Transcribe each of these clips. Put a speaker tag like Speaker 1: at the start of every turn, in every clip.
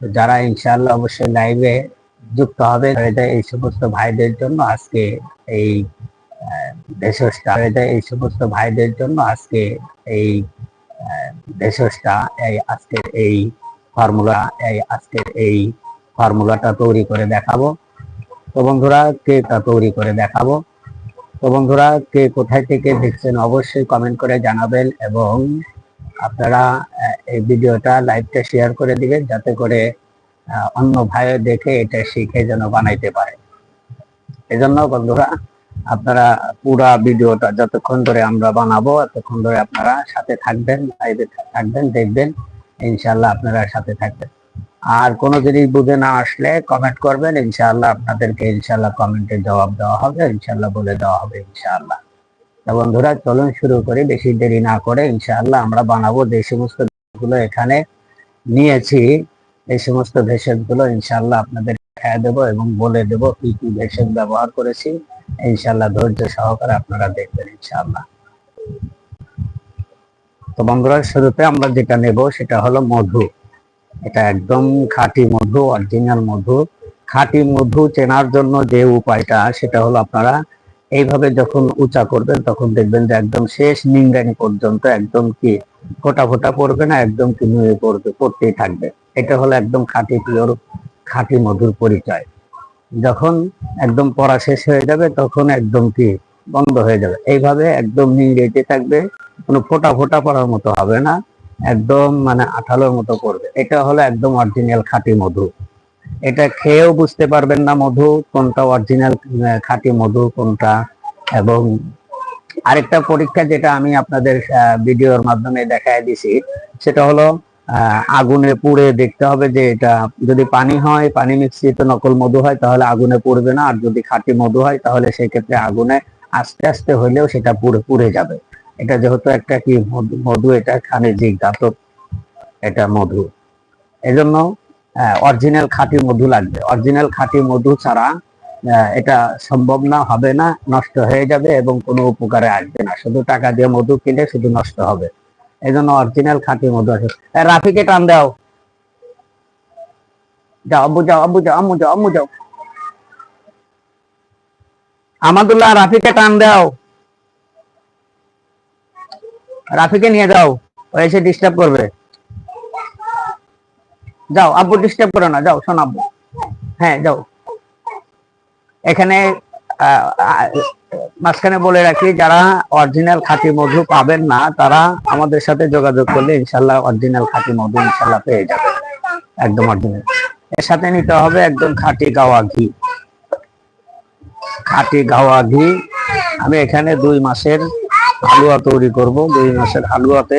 Speaker 1: যারা ইনশাআল্লাহ অবশ্যই লাইভে যুক্ত হবে এই সমস্ত ভাইদের জন্য আজকে এই ভেষজটা এই সমস্ত ভাইদের জন্য আজকে এই ভেষজটা, এই আজকের এই ফর্মুলা এই আজকের এই ফর্মুলাটা তৈরি করে দেখাবো। তো বন্ধুরা তৈরি করে দেখাবো? তো বন্ধুরা, কে কোথায় থেকে দেখছেন অবশ্যই কমেন্ট করে জানাবেন এবং আপনারা এই ভিডিওটা লাইভটা শেয়ার করে দিবেন যাতে করে অন্য ভাই দেখে এটা শিখে যেন বানাইতে পারে। এজন্য বন্ধুরা, আপনারা পুরা ভিডিওটা যতক্ষণ ধরে আমরা বানাবো ততক্ষণ ধরে আপনারা সাথে থাকবেন লাইভে থাকবেন, দেখবেন। ইনশাল্লাহ আপনারা সাথে থাকবেন। আর কোনো জিনিস বুঝে না আসলে কমেন্ট করবেন, ইনশাআল্লাহ আপনাদেরকে ইনশাআল্লাহ কমেন্টে জবাব দেওয়া হবে, ইনশাআল্লাহ বলে দেওয়া হবে, ইনশাআল্লাহ। বন্ধুরা, চলুন শুরু করি। বেশি দেরি না করে, ইনশাআল্লাহ আমরা বানাবো যে সমস্তগুলো এখানে নিয়েছি, এই সমস্ত ভেষজগুলো ইনশাআল্লাহ আপনাদের খেয়ে দেবো এবং বলে দেবো কি কি ভেষজ ব্যবহার করেছি। ইনশাআল্লাহ ধৈর্য সহকারে আপনারা দেখবেন, ইনশাআল্লাহ। তো বন্ধুরা, শুরুতে আমরা যেটা নেব সেটা হলো মধু। এটা একদম খাঁটি মধু, অরিজিনাল মধু। খাঁটি মধু চেনার জন্য যে উপায়টা, সেটা হলো আপনারা এইভাবে যখন উঁচা করবেন, তখন দেখবেন যে একদম শেষ নিংরানি পর্যন্ত একদম কি ফোটা ফোটা পড়বে না, একদম কি নুয়ে পড়বে, পড়তেই থাকবে। এটা হলো একদম খাঁটি পিওর, খাঁটি মধুর পরিচয়। যখন একদম পড়া শেষ হয়ে যাবে, তখন একদম কি বন্ধ হয়ে যাবে। এইভাবে একদম নিংড়েতে থাকবে, কোনো ফোটা ফোটা পড়ার মতো হবে না। একদম মানে আঠালোর মতো করবে। এটা হলো একদম অরিজিনাল খাঁটি মধু। এটা খেয়েও বুঝতে পারবেন না মধু, কোনটা অরিজিনাল খাঁটি মধু, কোনটা। এবং আরেকটা পরীক্ষা যেটা আমি আপনাদের ভিডিওর মাধ্যমে দেখায় দিছি, সেটা হলো আগুনে পুড়ে দেখতে হবে যে এটা, যদি পানি হয়, পানি মিশ্রিত নকল মধু হয়, তাহলে আগুনে পুড়বে না। আর যদি খাঁটি মধু হয়, তাহলে সেক্ষেত্রে আগুনে আস্তে আস্তে হইলেও সেটা পুড়ে পুড়ে যাবে। এটা যেহেতু একটা কি মধু- এটা খানিজিক ধাতব, এটা মধু। এজন্য অরিজিনাল খাঁটি মধু লাগবে। অরিজিনাল খাঁটি মধু ছাড়া এটা সম্ভব না, হবে না, নষ্ট হয়ে যাবে এবং কোনো উপকারে আসবে না। শুধু টাকা দিয়ে মধু কিনে শুধু নষ্ট হবে। এই জন্য অরিজিনাল খাঁটি মধু আছে। রাফিকে টান দাও। যাও, আব্বু যাও আব্বু যাও, আম্মু যাও আম্মু যাও। আমাদুল্লাহ, রাফিকে টান দাও। রাফিকে নিয়ে যাও, ও এসে ডিস্টার্ব করবে। যাও, আব্বু ডিস্টার্ব করো না, যাও, শোন আব্বু। হ্যাঁ যাও। এখানে মাঝখানে বলে রাখি, যারা অরিজিনাল খাঁটি মধু পাবেন না, তারা আমাদের সাথে যোগাযোগ করলে ইনশাল্লাহ অরিজিনাল খাঁটি মধু ইনশাল্লাহ পেয়ে যাবে। একদম অরিজিনাল এর সাথে নিতে হবে একদম খাঁটি গাওয়া ঘি। খাঁটি গাওয়া ঘি। আমি এখানে দুই মাসের হালুয়া তৈরি করব, দুই মাসের হালুয়াতে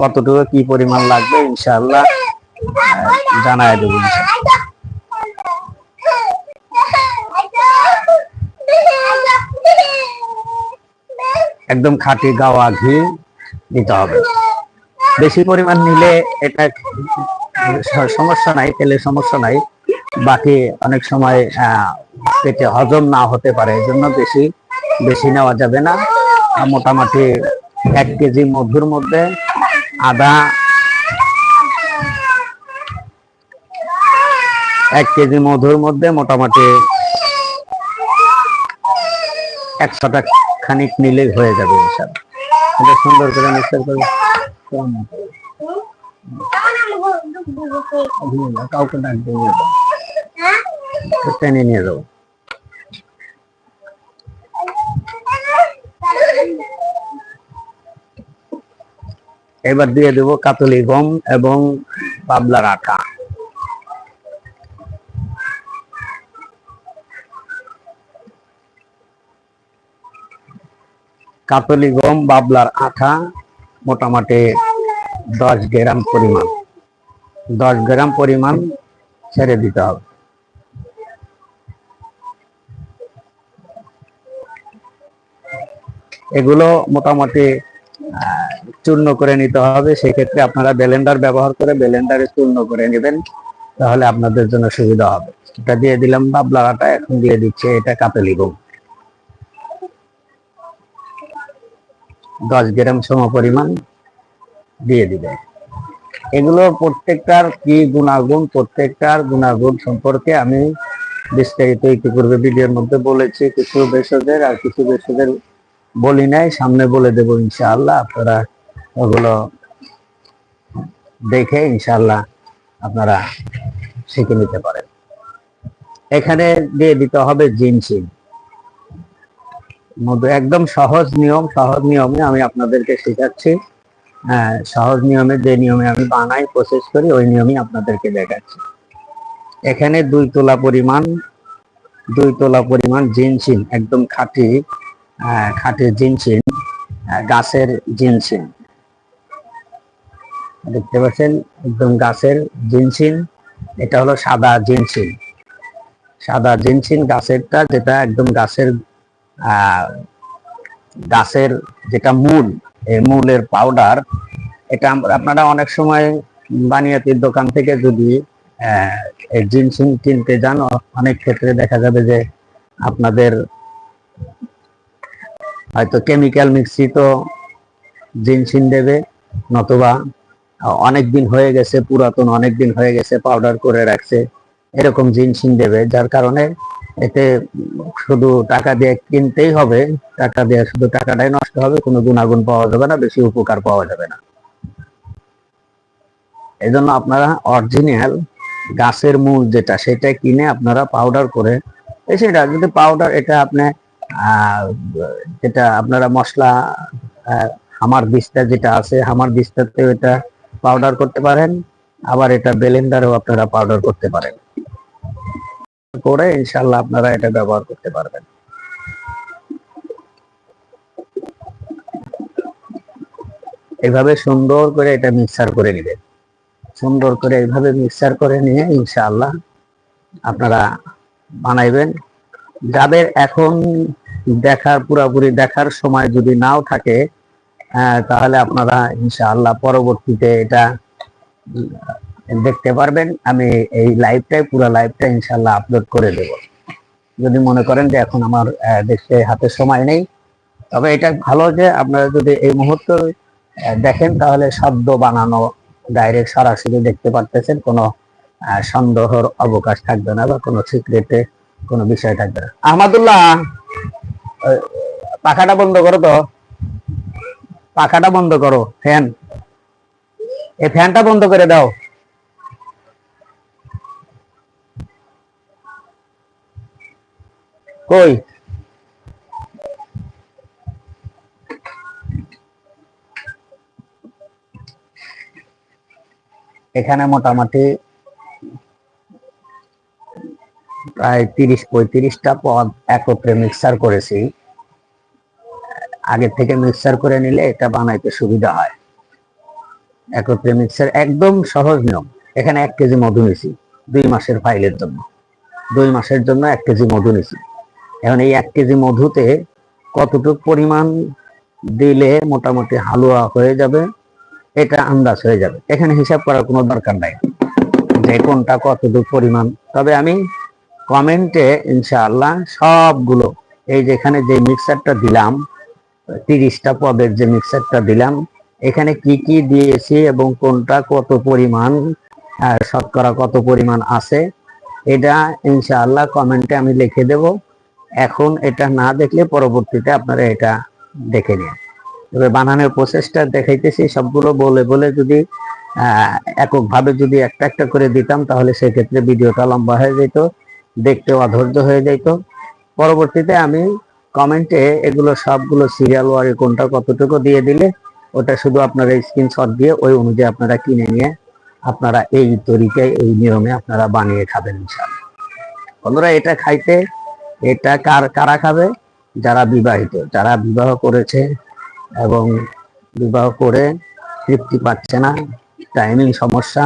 Speaker 1: কতটুকু, কি পরিমাণ লাগবে, ইনশাআল্লাহ জানায় দেবো। একদম খাঁটি গাওয়া ঘি দিতে হবে। বেশি পরিমাণ নিলে এটা সমস্যা নাই, তেলের সমস্যা নাই। বাকি অনেক সময় পেটে হজম না হতে পারে এই জন্য বেশি বেশি নেওয়া যাবে না। মোটামুটি এক কেজি মধুর মধ্যে আদা এক কেজি মধুর মধ্যে মোটামুটি একশোটা খানিক নিলেই হয়ে যাবে এটা সুন্দর করে মিক্সার করবে কাউকে ডাক দিয়ে। টেনে নিয়ে যাও এবার দিয়ে দেব কাতলি গম এবং পাবলার আটা কাতলি গম বাবলার আঠা, মোটামুটি দশ গ্রাম পরিমাণ। দশ গ্রাম পরিমাণ ছেড়ে দিতে হবে। এগুলো মোটামুটি চূর্ণ করে নিতে হবে, সেক্ষেত্রে আপনারা ব্লেন্ডার ব্যবহার করে ব্লেন্ডারে চূর্ণ করে নেবেন, তাহলে আপনাদের জন্য সুবিধা হবে। এটা দিয়ে দিলাম বাবলার আটা এখন দিয়ে দিচ্ছে এটা কাতলি গম দশ গ্রাম সম পরিমাণ দিয়ে দিবে। এগুলো প্রত্যেকটার কি গুণাগুণ, প্রত্যেকটার গুণাগুণ সম্পর্কে আমি বিস্তারিত ইতিপূর্বে ভিডিওর মধ্যে বলেছি, কিছু ভেষজের আর কিছু ভেষজের বলি নাই, সামনে বলে দেবো ইনশাআল্লাহ, আপনারা ওগুলো দেখে ইনশাল্লাহ আপনারা শিখে নিতে পারেন। এখানে দিয়ে দিতে হবে জিনসিন একদম সহজ নিয়ম সহজ নিয়মে আমি আপনাদেরকে শেখাচ্ছি। হ্যাঁ, সহজ নিয়মে যে নিয়মে আমি বানাই প্রসেস করি ওই নিয়মই আপনাদেরকে দেখাচ্ছি। এখানে দুই তোলা পরিমাণ দুই তোলা পরিমাণ জিনসিন একদম খাঁটি আহ, খাঁটি জিনসিন আহ, গাছের জিনসিন দেখতে পাচ্ছেন, একদম গাছের জিনসিন। এটা হলো সাদা জিনসিন। সাদা জিনসিন গাছেরটা যেটা একদম গাছের গাছের যেটা মূল, এই মূলের পাউডার এটা আপনারা অনেক সময় বানিয়াতির দোকান থেকে যদি জিনসিন কিনতে যান, অনেক ক্ষেত্রে দেখা যাবে যে আপনাদের হয়তো কেমিক্যাল মিশ্রিত জিনসিন দেবে, নতুবা অনেক দিন হয়ে গেছে, পুরাতন অনেক দিন হয়ে গেছে পাউডার করে রাখছে, এরকম জিনসিন দেবে, যার কারণে এতে শুধু টাকা দিয়ে কিনতেই হবে, টাকা দিয়ে শুধু টাকাটাই নষ্ট হবে, কোনো গুণাগুণ পাওয়া যাবে না, বেশি উপকার পাওয়া যাবে না। এই জন্য আপনারা অরিজিনাল গাছের মূল যেটা, সেটা কিনে আপনারা পাউডার করে সেটা, যদি পাউডার এটা আপনি যেটা আপনারা মশলা হামার বীজটা যেটা আছে, হামার বীজটাতেও এটা পাউডার করতে পারেন। আবার এটা বেলেন্ডারেও আপনারা পাউডার করতে পারেন। করে ইনশাল্লাহ আপনারা এটা ব্যবহার করতে পারবেন। এভাবে সুন্দর করে এটা মিক্সার করে নেবেন। সুন্দর করে এইভাবে মিক্সার করে নিয়ে ইনশাআল্লাহ আপনারা বানাইবেন। যাদের এখন দেখার, পুরাপুরি দেখার সময় যদি নাও থাকে তাহলে আপনারা ইনশাআল্লাহ পরবর্তীতে এটা দেখতে পারবেন। আমি এই লাইভটাই পুরো লাইভটা ইনশাআল্লাহ আপলোড করে দেব। যদি মনে করেন যে এখন আমার দেখতে হাতে সময় নেই তবে এটা ভালো যে আপনারা যদি এই মুহূর্তে দেখেন তাহলে শব্দ বানানো ডাইরেক্ট সরাসরি দেখতে পারতেছেন কোনো সন্দেহর অবকাশ থাকবে না বা কোনো সিক্রেটে কোনো বিষয় থাকবে না। আহমদুল্লাহ আহ, পাখাটা বন্ধ করো তো। পাখাটা বন্ধ করো, ফ্যান। এই ফ্যানটা বন্ধ করে দাও। কই? এখানে মোটামুটি প্রায় তিরিশ পঁয়ত্রিশটা পদ একত্রে মিক্সার করেছি। আগে থেকে মিক্সার করে নিলে এটা বানাইতে সুবিধা হয়। একত্রে মিক্সার একদম সহজ নিয়ম। এখানে এক কেজি মধু নিছি, দুই মাসের ফাইলের জন্য। দুই মাসের জন্য এক কেজি মধু নিছি। এখন এই এক কেজি মধুতে কতটুকু পরিমাণ দিলে মোটামুটি হালুয়া হয়ে যাবে, এটা আন্দাজ হয়ে যাবে। এখানে হিসাব করার কোনো দরকার নাই যে কোনটা কতটুকু পরিমাণ। তবে আমি কমেন্টে ইনশাআল্লাহ সবগুলো, এই যেখানে যে মিক্সারটা দিলাম তিরিশটা পদের যে মিক্সারটা দিলাম, এখানে কি কি দিয়েছি এবং কোনটা কত পরিমাণ শতকরা কত পরিমাণ আছে, এটা ইনশাআল্লাহ কমেন্টে আমি লিখে দেব। এখন এটা না দেখলে পরবর্তীতে আপনারা এটা দেখে নিন। তবে বানানোর প্রসেসটা দেখাইতেছি, সবগুলো বলে বলে যদি এককভাবে যদি একটা একটা করে দিতাম, তাহলে সেক্ষেত্রে ভিডিওটা লম্বা হয়ে যেত দেখতে অধৈর্য হয়ে যেত। পরবর্তীতে আমি কমেন্টে এগুলো সবগুলো সিরিয়াল ওয়ারে কোনটা কতটুকু দিয়ে দিলে, ওটা শুধু আপনারা স্ক্রিনশট দিয়ে ওই অনুযায়ী আপনারা কিনে নিয়ে আপনারা এই তরিকায়, এই নিয়মে আপনারা বানিয়ে খাবেন বন্ধুরা, এটা খাইতে, এটা কার, কারা খাবে? যারা বিবাহিত, যারা বিবাহ করেছে এবং বিবাহ করে তৃপ্তি পাচ্ছে না টাইমিং সমস্যা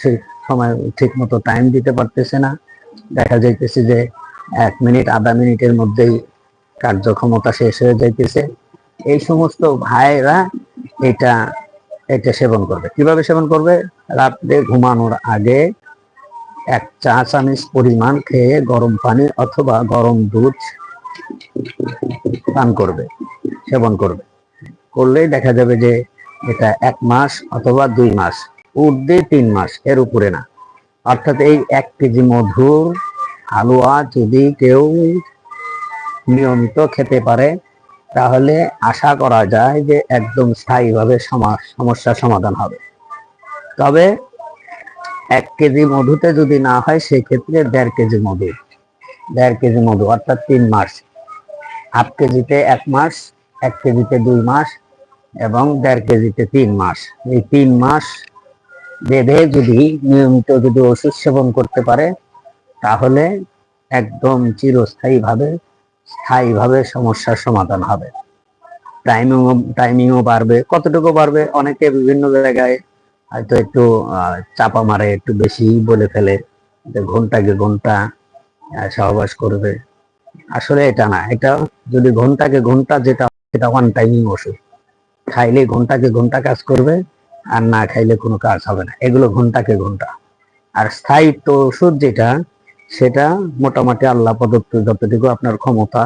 Speaker 1: সেই সময় ঠিক মতো টাইম দিতে পারতেছে না। দেখা যাইতেছে যে এক মিনিট, আধা মিনিটের মধ্যেই কার্যক্ষমতা শেষ হয়ে যাইতেছে। এই সমস্ত ভাইরা এটা এটা সেবন করবে। কীভাবে সেবন করবে? রাত্রে ঘুমানোর আগে এক চা চামচ পরিমাণ খেয়ে গরম পানি অথবা গরম দুধ পান করবে, সেবন করবে। করলেই দেখা যাবে যে এটা এক মাস অথবা দুই মাস, ঊর্ধ্বে তিন মাস, এর উপরে না। অর্থাৎ এই এক কেজি মধুর হালুয়া যদি কেউ নিয়মিত খেতে পারে, তাহলে আশা করা যায় যে একদম স্থায়ীভাবে সমা- সমস্যার সমাধান হবে। তবে এক কেজি মধুতে যদি না হয়, সেক্ষেত্রে দেড় কেজি মধু, দেড় কেজি মধু, অর্থাৎ তিন মাস। হাফ কেজিতে এক মাস, এক কেজিতে দুই মাস এবং দেড় কেজিতে তিন মাস। এই তিন মাস বেঁধে যদি নিয়মিত যদি ওষুধ সেবন করতে পারে, তাহলে একদম চিরস্থায়ীভাবে স্থায়ীভাবে সমস্যার সমাধান হবে। টাইমিং টাইমিংও বাড়বে, কতটুকু বাড়বে অনেকে বিভিন্ন জায়গায় হয়তো একটু চাপা মারে, একটু বেশি বলে ফেলে যে ঘন্টাকে ঘণ্টা সহবাস করবে। আসলে এটা না, এটা যদি ঘন্টাকে ঘণ্টা যেটা, সেটা ওয়ান টাইমিং ওষুধ। খাইলে ঘন্টাকে ঘণ্টা কাজ করবে, আর না খাইলে কোনো কাজ হবে না। এগুলো ঘন্টাকে ঘণ্টা। আর স্থায়িত্ব ওষুধ যেটা সেটা মোটামুটি আল্লাহ প্রদত্ত যতটুকু আপনার ক্ষমতা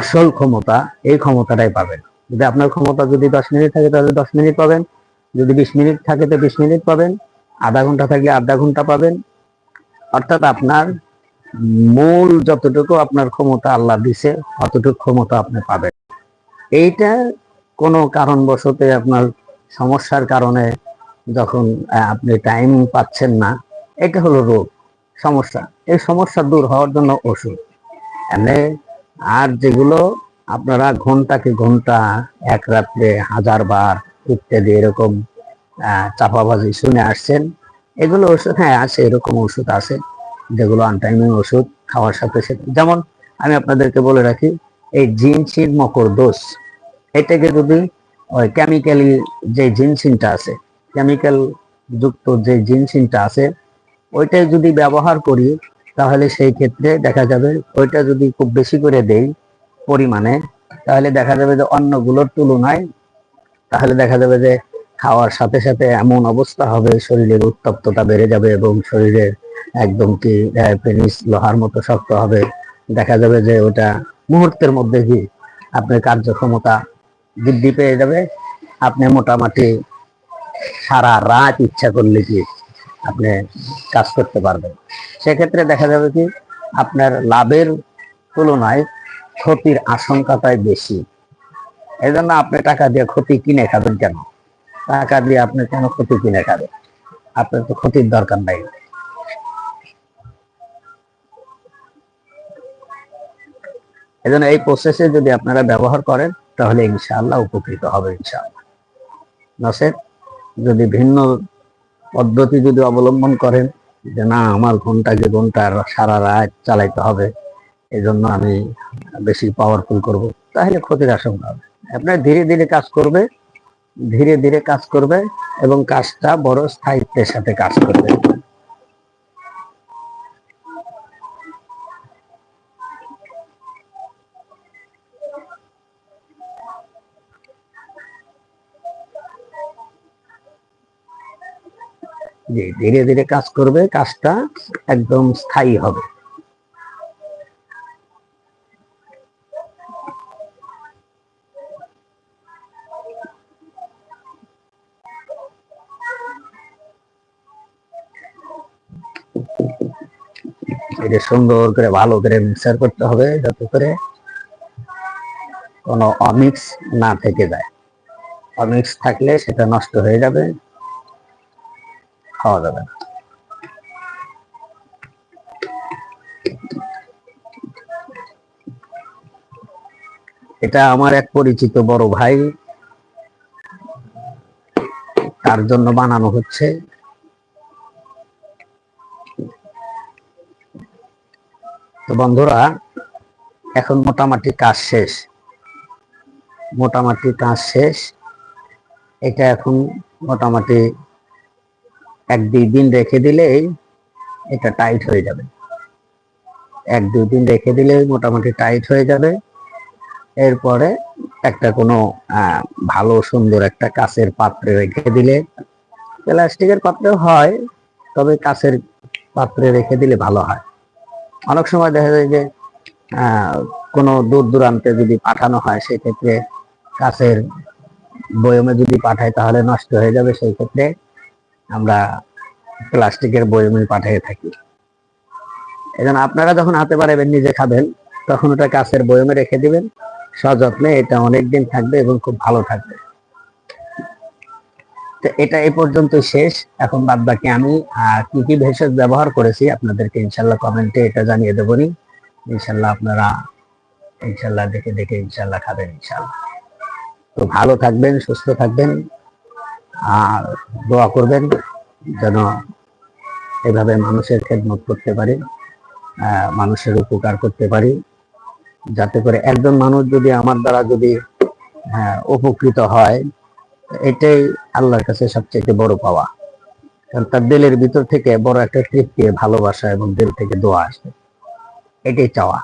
Speaker 1: আসল ক্ষমতা, এই ক্ষমতাটাই পাবেন। যদি আপনার ক্ষমতা যদি দশ মিনিট থাকে, তাহলে দশ মিনিট পাবেন। যদি বিশ মিনিট থাকে, তো বিশ মিনিট পাবেন। আধা ঘণ্টা থাকলে আধা ঘণ্টা পাবেন। অর্থাৎ আপনার মূল যতটুকু আপনার ক্ষমতা আল্লাহ দিছে, অতটুকু ক্ষমতা আপনি পাবেন। এইটা কোনো কারণবশতে আপনার সমস্যার কারণে যখন আপনি টাইম পাচ্ছেন না, এটা হলো রোগ। সমস্যা। এই সমস্যা দূর হওয়ার জন্য ওষুধ। এমনি আর যেগুলো আপনারা ঘন্টাকে ঘণ্টা, এক রাত্রে হাজার বার ইত্যাদি এরকম চাপাবাজি শুনে আসছেন, এগুলো ওষুধ হ্যাঁ আছে, এরকম ওষুধ আছে, যেগুলো আনটাইমিং ওষুধ খাওয়ার সাথে সাথে। যেমন আমি আপনাদেরকে বলে রাখি, এই জিনসিন মকর দোষ, এটাকে যদি ওই কেমিক্যালি যে জিনসিনটা আছে কেমিক্যাল যুক্ত যে জিনসিনটা আছে ওইটাই যদি ব্যবহার করি, তাহলে সেই ক্ষেত্রে দেখা যাবে ওইটা যদি খুব বেশি করে দেই পরিমাণে, তাহলে দেখা যাবে যে অন্যগুলোর তুলনায়, তাহলে দেখা যাবে যে খাওয়ার সাথে সাথে এমন অবস্থা হবে, শরীরের উত্তপ্ততা বেড়ে যাবে এবং শরীরের একদম কি পেনিস লোহার মতো শক্ত হবে। দেখা যাবে যে ওটা মুহূর্তের মধ্যে কি আপনার কার্যক্ষমতা বৃদ্ধি পেয়ে যাবে। আপনি মোটামুটি সারা রাত ইচ্ছা করলে কি আপনি কাজ করতে পারবেন। সেক্ষেত্রে দেখা যাবে কি, আপনার লাভের তুলনায় ক্ষতির আশঙ্কাটাই বেশি। এই জন্য আপনি টাকা দিয়ে ক্ষতি কিনে খাবেন কেন? টাকা দিয়ে আপনি কেন ক্ষতি কিনে খাবেন? আপনার তো ক্ষতির দরকার নাই। এজন্য এই প্রসেসে যদি আপনারা ব্যবহার করেন, তাহলে ইনশাআল্লাহ উপকৃত হবে ইনশাআল্লাহ। নসেদ যদি ভিন্ন পদ্ধতি যদি অবলম্বন করেন যে না, আমার ঘন্টাকে ঘণ্টা সারা রাত চালাইতে হবে এই জন্য আমি বেশি পাওয়ারফুল করব, তাহলে ক্ষতির আশঙ্কা হবে। আপনার ধীরে ধীরে কাজ করবে, ধীরে ধীরে কাজ করবে এবং কাজটা বড় স্থায়িত্বের সাথে কাজ করবে। জি ধীরে ধীরে কাজ করবে, কাজটা একদম স্থায়ী হবে। এটা সুন্দর করে, ভালো করে মিক্সার করতে হবে, যাতে করে কোনো অমিক্স না থেকে যায়। অমিক্স থাকলে সেটা নষ্ট হয়ে যাবে। খাওয়া যাবে না। এটা আমার এক পরিচিত বড় ভাই, তার জন্য বানানো হচ্ছে। তো বন্ধুরা, এখন মোটামুটি কাজ শেষ। মোটামুটি কাজ শেষ। এটা এখন মোটামুটি এক দুই দিন রেখে দিলেই এটা টাইট হয়ে যাবে। এক দুই দিন রেখে দিলে মোটামুটি টাইট হয়ে যাবে। এরপরে একটা কোনো ভালো সুন্দর একটা কাঁচের পাত্রে রেখে দিলে প্লাস্টিকের পাত্রেও হয়, তবে কাঁচের পাত্রে রেখে দিলে ভালো হয়। অনেক সময় দেখা যায় যে কোনো দূর দূরান্তে যদি পাঠানো হয়, সেক্ষেত্রে কাছের বয়মে যদি পাঠায় তাহলে নষ্ট হয়ে যাবে, সেই ক্ষেত্রে আমরা প্লাস্টিকের বয়মে পাঠিয়ে থাকি। এজন্য আপনারা যখন হাতে পারবেন নিজে খাবেন, তখন ওটা কাছের বয়মে রেখে দিবেন। সযত্নে এটা অনেকদিন থাকবে এবং খুব ভালো থাকবে। তো এটা এই পর্যন্ত শেষ। এখন বাদ বাকি আমি কি কি ভেষজ ব্যবহার করেছি আপনাদেরকে ইনশাল্লাহ কমেন্টে এটা জানিয়ে দেবনি। ইনশাল্লাহ আপনারা, ইনশাল্লাহ দেখে দেখে ইনশাল্লাহ খাবেন ইনশাল্লাহ। তো ভালো থাকবেন, সুস্থ থাকবেন। আর দোয়া করবেন যেন এভাবে মানুষের খেদমত করতে পারি মানুষের উপকার করতে পারি যাতে করে একজন মানুষ যদি আমার দ্বারা যদি আহ, উপকৃত হয় এটাই আল্লাহর কাছে সবচেয়ে বড় পাওয়া। কারণ তার দিলের ভিতর থেকে বড় একটা তৃপ্তি ভালোবাসা এবং দিল থেকে দোয়া আসে। এটাই চাওয়া।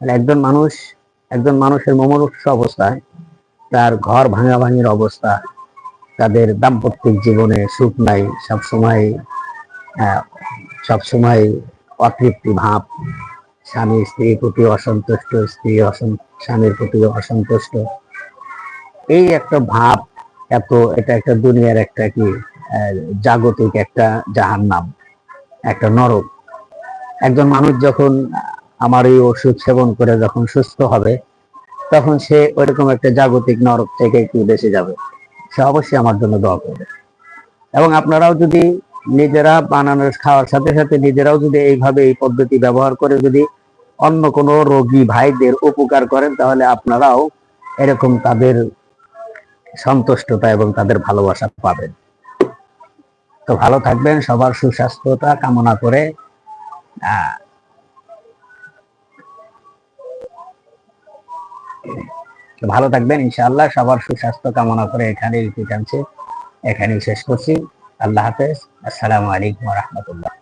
Speaker 1: একজন মানুষ একজন মানুষের মমনুষ্য অবস্থায় তার ঘর ভাঙা ভাঙির অবস্থা তাদের দাম্পত্যিক জীবনে সুখ নাই, সবসময় সবসময় অতৃপ্তি ভাব। স্বামী স্ত্রীর প্রতি অসন্তুষ্ট, স্ত্রী স্বামীর প্রতি অসন্তুষ্ট। এই একটা ভাব, এত, এটা একটা দুনিয়ার একটা কি জাগতিক একটা জাহান্নাম, একটা নরক। একজন মানুষ যখন আমার এই ওষুধ সেবন করে যখন সুস্থ হবে, তখন সে ওইরকম একটা জাগতিক নরক থেকে একটু বেঁচে যাবে। সে অবশ্যই আমার জন্য দোয়া করবে। এবং আপনারাও যদি নিজেরা বানানোর খাওয়ার সাথে সাথে নিজেরাও যদি এইভাবে এই পদ্ধতি ব্যবহার করে যদি অন্য কোনো রোগী ভাইদের উপকার করেন তাহলে আপনারাও এরকম তাদের সন্তুষ্টতা এবং তাদের ভালোবাসা পাবেন। তো ভালো থাকবেন সবার সুস্বাস্থ্যতা কামনা করে আহ, ভালো থাকবেন, ইনশাআল্লাহ। সবার সুস্বাস্থ্য কামনা করে এখানে টানছে এখানেই শেষ করছি। আল্লাহ হাফেজ। আসসালামু আলাইকুম রহমতুল্লাহ।